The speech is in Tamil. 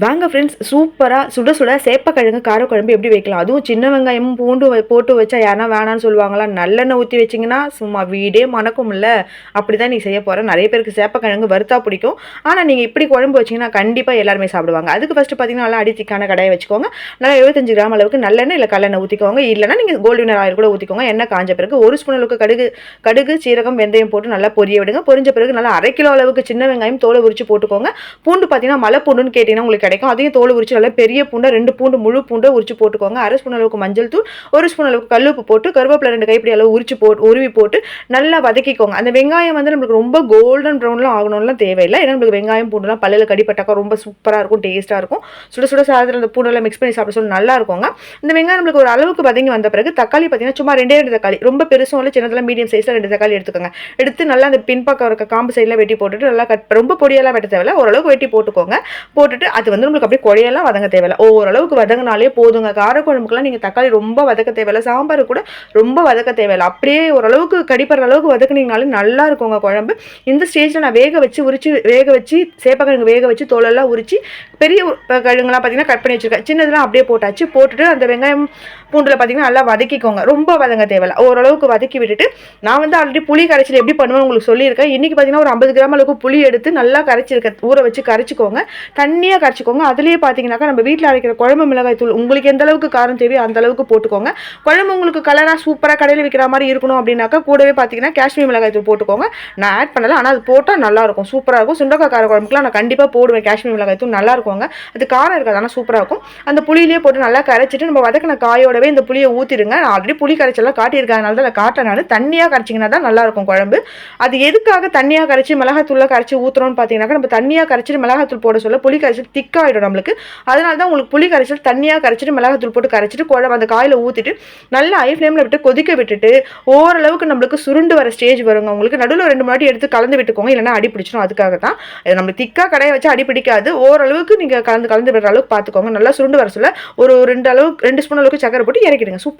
வாங்க ஃப்ரெண்ட்ஸ் சூப்பராக சுட சுட சேப்பக்கிழங்கு காரக்குழம்பு எப்படி வைக்கலாம்? அதுவும் சின்ன வெங்காயமும் பூண்டு போட்டு வச்சா யாரா வேணான்னு சொல்லுவாங்களா? நல்லெண்ணெய் ஊற்றி வச்சிங்கன்னா சும்மா வீடே மணக்கும் இல்லை அப்படி தான் நீ செய்ய போகிற நிறைய பேருக்கு சேப்பக்கிழங்கு வறுத்தா பிடிக்கும். ஆனால் நீங்கள் இப்படி குழம்பு வச்சிங்கன்னா கண்டிப்பாக எல்லாருமே சாப்பிடுவாங்க. அதுக்கு ஃபஸ்ட்டு பார்த்தீங்கன்னா நல்லா அடித்திக்கான கடையை வச்சுக்கோங்க. நல்லா எழுபத்தஞ்சு கிராம் அளவுக்கு நல்லெண்ணெய் இல்லை கல்லெண்ணெய் ஊற்றிக்கோங்க இல்லைன்னா நீங்கள் கோல்டு ஆயில் கூட ஊற்றிக்கோங்க எண்ணெய் காஞ்ச பிறகு ஒரு ஸ்பூன் அளவுக்கு கடுகு கடுகு சீரகம் வெந்தயம் போட்டு நல்லா பொரிய விடுங்க. பொரிஞ்ச பிறகு நல்லா அரை கிலோ அளவுக்கு சின்ன வெங்காயம் தோலை உரிச்சு போட்டுக்கோங்க. பூண்டு பார்த்தீங்கன்னா மலை பூண்டுன்னு கேட்டிங்கன்னா உங்களுக்கு கிடைக்கும். அதையும் தோல் உரிச்சு நல்லா பெரிய பூண்டை ரெண்டு பூண்டு முழு பூண்டை உரிச்சு போட்டுக்கோங்க. அரை ஸ்பூன் அளவுக்கு மஞ்சள் தூள் ஒரு ஸ்பூன் அளவுக்கு கல்லுப்பு போட்டு கருவேப்பிலை ரெண்டு கைப்பிடி அளவு உரிச்சு போட்டு உருவி போட்டு நல்லா வதக்கிக்கோங்க. அந்த வெங்காயம் வந்து நம்மளுக்கு ரொம்ப கோல்டன் ப்ரௌன்லாம் ஆகணும்லாம் தேவையில்லை. ஏன்னா நம்மளுக்கு வெங்காயம் பூண்டுலாம் பல்லில் கடிப்பட்டாக்கா ரொம்ப சூப்பராக இருக்கும் டேஸ்ட்டாக இருக்கும். சுட சுட சாதத்தில் அந்த பூண்டெல்லாம் மிக்ஸ் பண்ணி சாப்பிட சொல்லி நல்லா இருக்குங்க. இந்த வெங்காயம் நம்மளுக்கு ஒரு அளவுக்கு வதங்கி வந்த பிறகு தக்காளி பார்த்தீங்கன்னா சும்மா ரெண்டே ரெண்டு தக்காளி ரொம்ப பெருசும் இல்லை சின்னதில் மீடியம் சைஸில் ரெண்டு தக்காளி எடுத்துக்கோங்க. எடுத்து நல்லா அந்த பின்பக்கம் இருக்க காம்பு சைடில் வெட்டி போட்டுட்டு நல்லா கட் ரொம்ப பொடியெல்லாம் வெட்ட தேவையில்ல. ஓரளவுக்கு வெட்டி போட்டுக்கோங்க. போட்டுட்டு அது வந்து நம்மளுக்கு அப்படியே குழையெல்லாம் வதங்க தேவையில்ல. ஓரளவுக்கு வதங்கினாலே போதுங்க. காரக்குழம்புக்குலாம் நீங்கள் தக்காளி ரொம்ப வதக்க தேவையில்ல. சாம்பார் கூட ரொம்ப வதக்க தேவையில்ல. அப்படியே ஓரளவுக்கு கடிப்படுற அளவுக்கு வதக்குனீங்கனாலே நல்லா இருக்குங்க குழம்பு. இந்த ஸ்டேஜில் நான் வேக வச்சு உரிச்சு வேக வச்சு சேப்பக்கிழங்கு வேக வச்சு தோலெல்லாம் உரிச்சு பெரிய கிழங்குலாம் பார்த்தீங்கன்னா கட் பண்ணி வச்சுருக்கேன். சின்னதெல்லாம் அப்படியே போட்டாச்சு. போட்டுட்டு அந்த வெங்காயம் பூண்டில் பார்த்தீங்கன்னா நல்லா வதக்கிக்கோங்க. ரொம்ப வதங்க தேவையில்ல. ஓரளவுக்கு வதக்கி விட்டுட்டு நான் வந்து ஆல்ரெடி புளி கரைச்சல் எப்படி பண்ணுவேன் உங்களுக்கு சொல்லியிருக்கேன். இன்றைக்கி பார்த்தீங்கன்னா ஒரு ஐம்பது கிராம் அளவுக்கு புளி எடுத்து நல்லா கரைச்சிருக்கேன். ஊற வச்சு கரைச்சிக்கோங்க. தண்ணியாக கரைச்சி வச்சுக்கோங்க. அதுலேயே பார்த்தீங்கன்னாக்கா நம்ம வீட்டில் அரைக்கிற குழம்பு மிளகாய் தூள் உங்களுக்கு எந்த அளவுக்கு காரம் தேவையோ அந்த அளவுக்கு போட்டுக்கோங்க. குழம்பு உங்களுக்கு கலராக சூப்பராக கடையில் விற்கிற மாதிரி இருக்கணும் அப்படின்னாக்கா கூடவே பார்த்தீங்கன்னா காஷ்மீர் மிளகாய் தூள் போட்டுக்கோங்க. நான் ஆட் பண்ணலை ஆனால் அது போட்டால் நல்லாயிருக்கும் சூப்பராக இருக்கும். சுண்டக்காய் கார குழம்புக்குலாம் நான் கண்டிப்பாக போடுவேன். காஷ்மீர் மிளகாய் தூள் நல்லா இருக்குங்க அது காரம் இருக்காது ஆனால் சூப்பராக இருக்கும். அந்த புளியிலே போட்டு நல்லா கரைச்சிட்டு நம்ம வதக்கின காயோடவே இந்த புளியை ஊற்றிடுங்க நான் ஆல்ரெடி புளி கரைச்செல்லாம் காட்டியிருக்கேன் தான் தான் காட்டினாலும் தண்ணியாக கரைச்சிங்கன்னா தான் நல்லா இருக்கும் குழம்பு. அது எதுக்காக தண்ணியாக கரைச்சி மிளகாத்தூள்ல கரைச்சி ஊற்றுறோம்னு பார்த்தீங்கன்னாக்கா நம்ம தண்ணியாக கரைச்சிட்டு மிளகாத்தூள் போட சொல்ல புளி திக் ஆகிடும் நம்மளுக்கு. அதனால தான் உங்களுக்கு புளி கரைச்சல் தண்ணியாக கரைச்சிட்டு மிளகாத்தூள் போட்டு கரைச்சிட்டு குழம்பு அந்த காயில் ஊற்றிட்டு நல்லா ஐ ஃப்ளேமில் விட்டு கொதிக்க விட்டுட்டு ஓரளவுக்கு நம்மளுக்கு சுருண்டு வர ஸ்டேஜ் வருங்க உங்களுக்கு. நடுவில் ரெண்டு மாட்டி எடுத்து கலந்து விட்டுக்கோங்க. இல்லைன்னா அடி பிடிச்சிடும். அதுக்காக தான் நம்ம திக்காக கடையை வச்சு அடி பிடிக்காது. ஓரளவுக்கு நீங்கள் கலந்து கலந்து விடுற அளவுக்கு பார்த்துக்கோங்க நல்லா சுருண்டு வர சொல்ல ஒரு ரெண்டு அளவுக்கு ரெண்டு ஸ்பூன் அளவுக்கு சக்கரை போட்டு இறக்கிடுங்க. சூப்பர்